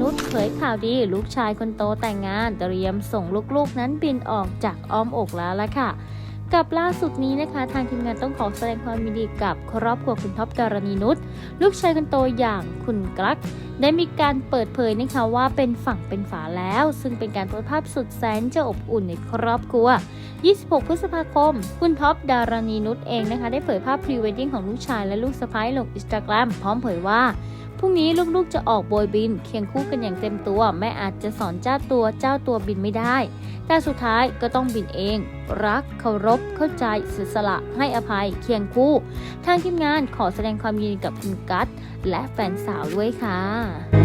นุชเผยข่าวดีลูกชายคนโตแต่งงานเตรียมส่งลูกๆนั้นบินออกจากอ้อมอกแล้วละค่ะ กับล่าสุดนี้นะคะ ทางทีมงานต้องขอแสดงความยินดีกับครอบครัวคุณท็อปดารณีนุชลูกชายคนโตอย่างคุณกลักได้มีการเปิดเผยนะคะว่าเป็นฝั่งเป็นฝาแล้ว ซึ่งเป็นการโพสภาพสุดแสนจะอบอุ่นในครอบครัว 26 พฤษภาคม คุณท็อปดารณีนุชเองนะคะ ได้เผยภาพพรีเวดดิ้งของลูกชายและลูกสะใภ้ลงอินสตาแกรมพร้อมเผยว่าพรุ่งนี้ลูกๆจะออกโบยบิน เคียงคู่กันอย่างเต็มตัว แม่อาจจะสอนเจ้าตัวเจ้าตัวบินไม่ได้ แต่สุดท้ายก็ต้องบินเอง รักเคารพ เข้าใจเสียสละให้อภัยเคียงคู่ ทางทีมงานขอแสดงความยินดีกับคุณกัตและแฟนสาวด้วยค่ะ